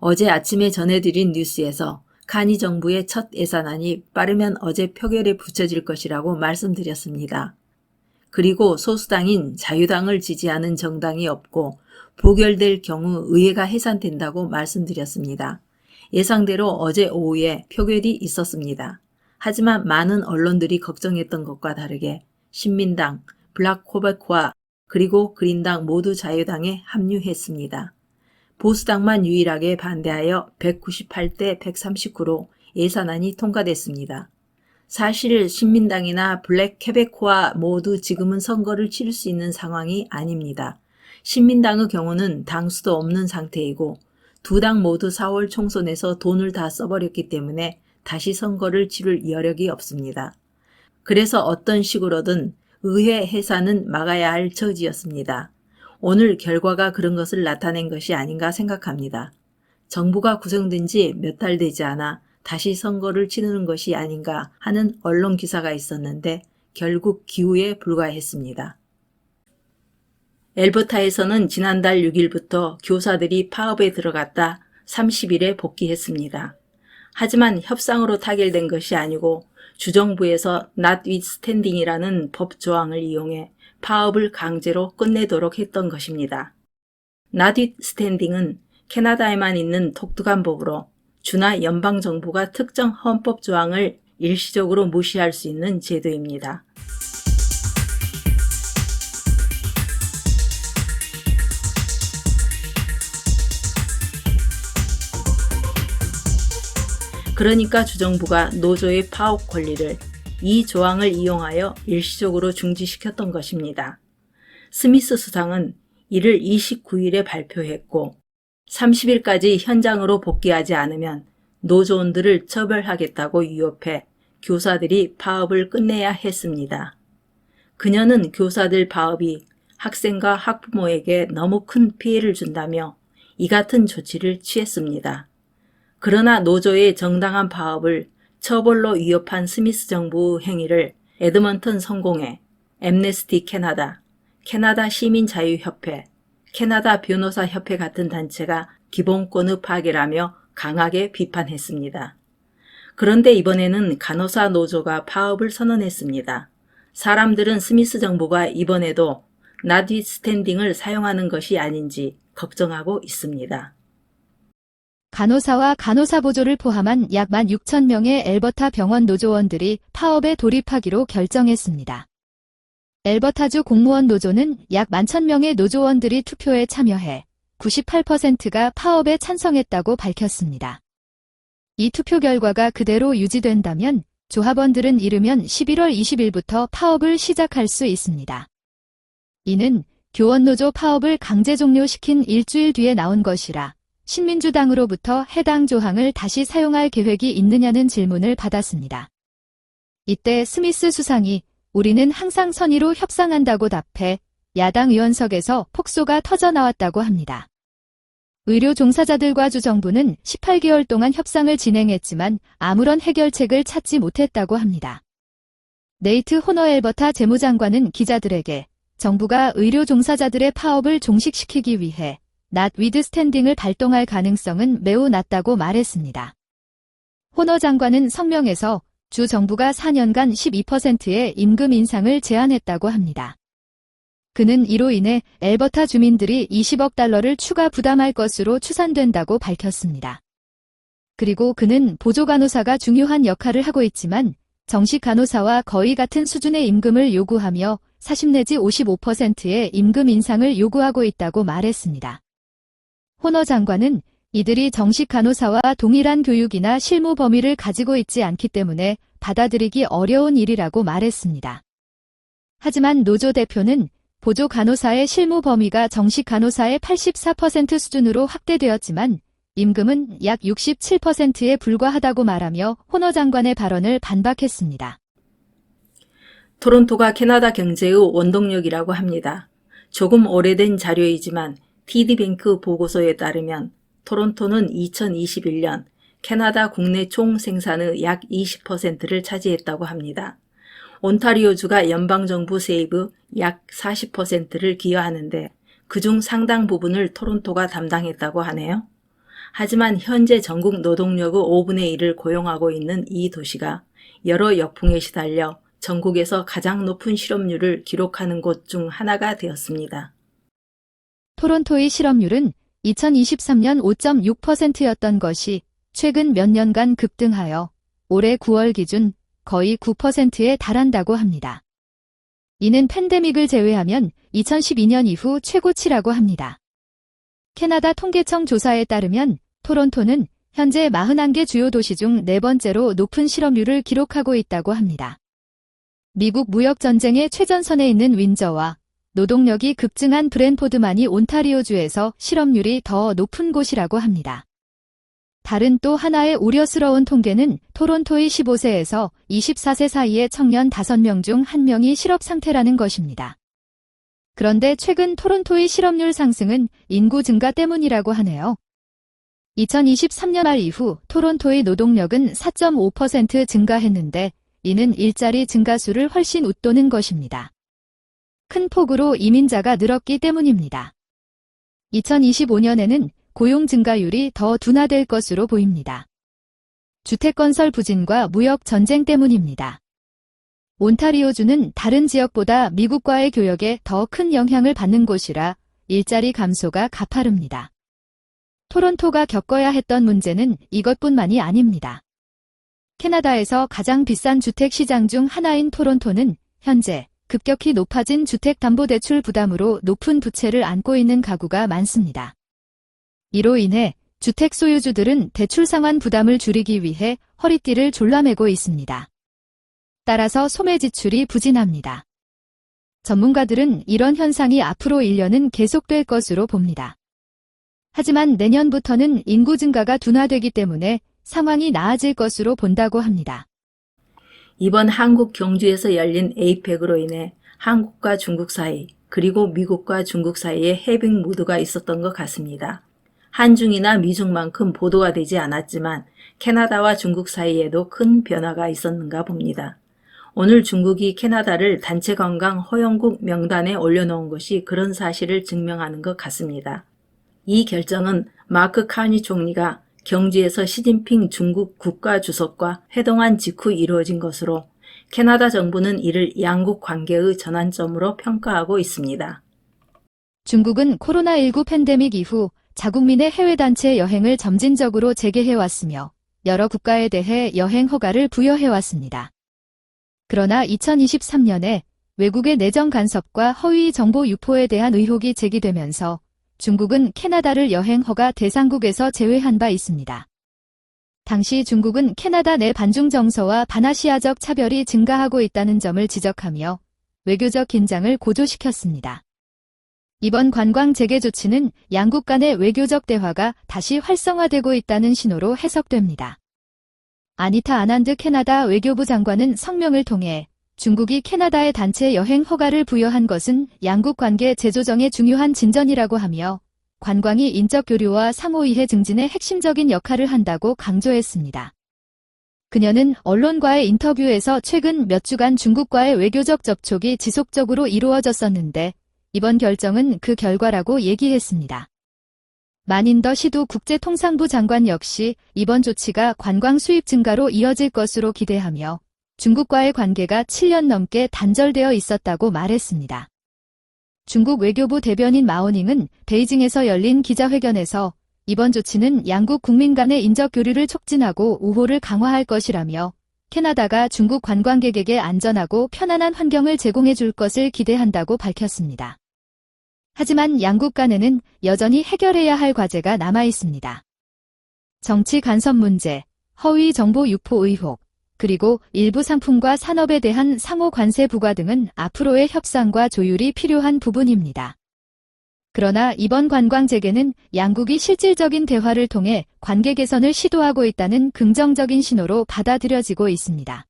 어제 아침에 전해드린 뉴스에서 카니 정부의 첫 예산안이 빠르면 어제 표결에 붙여질 것이라고 말씀드렸습니다. 그리고 소수당인 자유당을 지지하는 정당이 없고 부결될 경우 의회가 해산된다고 말씀드렸습니다. 예상대로 어제 오후에 표결이 있었습니다. 하지만 많은 언론들이 걱정했던 것과 다르게 신민당, 블락코베코와 그리고 그린당 모두 자유당에 합류했습니다. 보수당만 유일하게 반대하여 198대 139로 예산안이 통과됐습니다. 사실 신민당이나 블랙 케베코와 모두 지금은 선거를 치를 수 있는 상황이 아닙니다. 신민당의 경우는 당수도 없는 상태이고 두 당 모두 4월 총선에서 돈을 다 써버렸기 때문에 다시 선거를 치를 여력이 없습니다. 그래서 어떤 식으로든 의회 해산은 막아야 할 처지였습니다. 오늘 결과가 그런 것을 나타낸 것이 아닌가 생각합니다. 정부가 구성된 지 몇 달 되지 않아 다시 선거를 치르는 것이 아닌가 하는 언론 기사가 있었는데 결국 기후에 불과했습니다. 엘버타에서는 지난달 6일부터 교사들이 파업에 들어갔다 30일에 복귀했습니다. 하지만 협상으로 타결된 것이 아니고 주정부에서 notwithstanding이라는 법 조항을 이용해 파업을 강제로 끝내도록 했던 것입니다. notwithstanding은 캐나다에만 있는 독특한 법으로 주나 연방 정부가 특정 헌법 조항을 일시적으로 무시할 수 있는 제도입니다. 그러니까 주정부가 노조의 파업 권리를 이 조항을 이용하여 일시적으로 중지시켰던 것입니다. 스미스 수상은 이를 29일에 발표했고 30일까지 현장으로 복귀하지 않으면 노조원들을 처벌하겠다고 위협해 교사들이 파업을 끝내야 했습니다. 그녀는 교사들 파업이 학생과 학부모에게 너무 큰 피해를 준다며 이 같은 조치를 취했습니다. 그러나 노조의 정당한 파업을 처벌로 위협한 스미스 정부 행위를 에드먼턴 성공회, 엠네스티 캐나다, 캐나다 시민자유협회, 캐나다 변호사협회 같은 단체가 기본권의 파괴라며 강하게 비판했습니다. 그런데 이번에는 간호사 노조가 파업을 선언했습니다. 사람들은 스미스 정부가 이번에도 나디스탠딩을 사용하는 것이 아닌지 걱정하고 있습니다. 간호사와 간호사 보조를 포함한 약 1만 6천 명의 엘버타 병원 노조원들이 파업에 돌입하기로 결정했습니다. 엘버타주 공무원 노조는 약 1만 천 명의 노조원들이 투표에 참여해 98%가 파업에 찬성했다고 밝혔습니다. 이 투표 결과가 그대로 유지된다면 조합원들은 이르면 11월 20일부터 파업을 시작할 수 있습니다. 이는 교원노조 파업을 강제 종료시킨 일주일 뒤에 나온 것이라 신민주당으로부터 해당 조항을 다시 사용할 계획이 있느냐는 질문을 받았습니다. 이때 스미스 수상이 우리는 항상 선의로 협상한다고 답해 야당 의원석에서 폭소가 터져 나왔다고 합니다. 의료 종사자들과 주정부는 18개월 동안 협상을 진행했지만 아무런 해결책을 찾지 못했다고 합니다. 네이트 호너 엘버타 재무장관은 기자들에게 정부가 의료 종사자들의 파업을 종식시키기 위해 not withstanding을 발동할 가능성은 매우 낮다고 말했습니다. 호너 장관은 성명에서 주 정부가 4년간 12%의 임금 인상을 제안했다고 합니다. 그는 이로 인해 엘버타 주민들이 20억 달러를 추가 부담할 것으로 추산된다고 밝혔습니다. 그리고 그는 보조 간호사가 중요한 역할을 하고 있지만 정식 간호사와 거의 같은 수준의 임금을 요구하며 40 내지 55%의 임금 인상을 요구하고 있다고 말했습니다. 호너 장관은 이들이 정식 간호사와 동일한 교육이나 실무 범위를 가지고 있지 않기 때문에 받아들이기 어려운 일이라고 말했습니다. 하지만 노조 대표는 보조 간호사의 실무 범위가 정식 간호사의 84% 수준으로 확대되었지만 임금은 약 67%에 불과하다고 말하며 호너 장관의 발언을 반박했습니다. 토론토가 캐나다 경제의 원동력이라고 합니다. 조금 오래된 자료이지만 TD뱅크 보고서에 따르면 토론토는 2021년 캐나다 국내 총 생산의 약 20%를 차지했다고 합니다. 온타리오주가 연방정부 세입의 약 40%를 기여하는데 그중 상당 부분을 토론토가 담당했다고 하네요. 하지만 현재 전국 노동력의 5분의 1을 고용하고 있는 이 도시가 여러 역풍에 시달려 전국에서 가장 높은 실업률을 기록하는 곳 중 하나가 되었습니다. 토론토의 실업률은 2023년 5.6%였던 것이 최근 몇 년간 급등하여 올해 9월 기준 거의 9%에 달한다고 합니다. 이는 팬데믹을 제외하면 2012년 이후 최고치라고 합니다. 캐나다 통계청 조사에 따르면 토론토는 현재 41개 주요 도시 중 네 번째로 높은 실업률을 기록하고 있다고 합니다. 미국 무역 전쟁의 최전선에 있는 윈저와 노동력이 급증한 브랜포드만이 온타리오주에서 실업률이 더 높은 곳이라고 합니다. 다른 또 하나의 우려스러운 통계는 토론토의 15세에서 24세 사이의 청년 5명 중 1명이 실업 상태라는 것입니다. 그런데 최근 토론토의 실업률 상승은 인구 증가 때문이라고 하네요. 2023년 말 이후 토론토의 노동력은 4.5% 증가했는데 이는 일자리 증가수를 훨씬 웃도는 것입니다. 큰 폭으로 이민자가 늘었기 때문입니다. 2025년에는 고용 증가율이 더 둔화될 것으로 보입니다. 주택건설 부진과 무역 전쟁 때문입니다. 온타리오주는 다른 지역보다 미국과의 교역에 더 큰 영향을 받는 곳이라 일자리 감소가 가파릅니다. 토론토가 겪어야 했던 문제는 이것뿐만이 아닙니다. 캐나다에서 가장 비싼 주택 시장 중 하나인 토론토는 현재 급격히 높아진 주택담보대출 부담으로 높은 부채를 안고 있는 가구가 많습니다. 이로 인해 주택 소유주들은 대출 상환 부담을 줄이기 위해 허리띠를 졸라매고 있습니다. 따라서 소매 지출이 부진합니다. 전문가들은 이런 현상이 앞으로 1년은 계속될 것으로 봅니다. 하지만 내년부터는 인구 증가가 둔화되기 때문에 상황이 나아질 것으로 본다고 합니다. 이번 한국 경주에서 열린 에이펙으로 인해 한국과 중국 사이 그리고 미국과 중국 사이에 해빙 무드가 있었던 것 같습니다. 한중이나 미중만큼 보도가 되지 않았지만 캐나다와 중국 사이에도 큰 변화가 있었는가 봅니다. 오늘 중국이 캐나다를 단체 관광 허용국 명단에 올려놓은 것이 그런 사실을 증명하는 것 같습니다. 이 결정은 마크 카니 총리가 경주에서 시진핑 중국 국가주석과 회동한 직후 이루어진 것으로 캐나다 정부는 이를 양국 관계의 전환점으로 평가하고 있습니다. 중국은 코로나19 팬데믹 이후 자국민의 해외 단체 여행을 점진적으로 재개해왔으며 여러 국가에 대해 여행 허가를 부여해왔습니다. 그러나 2023년에 외국의 내정 간섭과 허위 정보 유포에 대한 의혹이 제기되면서 중국은 캐나다를 여행 허가 대상국에서 제외한 바 있습니다. 당시 중국은 캐나다 내 반중 정서와 반아시아적 차별이 증가하고 있다는 점을 지적하며 외교적 긴장을 고조시켰습니다. 이번 관광 재개 조치는 양국 간의 외교적 대화가 다시 활성화되고 있다는 신호로 해석됩니다. 아니타 아난드 캐나다 외교부 장관은 성명을 통해 중국이 캐나다의 단체 여행 허가를 부여한 것은 양국 관계 재조정의 중요한 진전이라고 하며 관광이 인적 교류와 상호 이해 증진에 핵심적인 역할을 한다고 강조했습니다. 그녀는 언론과의 인터뷰에서 최근 몇 주간 중국과의 외교적 접촉이 지속적으로 이루어졌었는데 이번 결정은 그 결과라고 얘기했습니다. 마닌더 시도 국제통상부 장관 역시 이번 조치가 관광 수입 증가로 이어질 것으로 기대하며 중국과의 관계가 7년 넘게 단절되어 있었다고 말했습니다. 중국 외교부 대변인 마오닝은 베이징에서 열린 기자회견에서 이번 조치는 양국 국민 간의 인적 교류를 촉진하고 우호를 강화할 것이라며 캐나다가 중국 관광객에게 안전하고 편안한 환경을 제공해 줄 것을 기대한다고 밝혔습니다. 하지만 양국 간에는 여전히 해결해야 할 과제가 남아 있습니다. 정치 간섭 문제, 허위 정보 유포 의혹, 그리고 일부 상품과 산업에 대한 상호 관세 부과 등은 앞으로의 협상과 조율이 필요한 부분입니다. 그러나 이번 관광 재개는 양국이 실질적인 대화를 통해 관계 개선을 시도하고 있다는 긍정적인 신호로 받아들여지고 있습니다.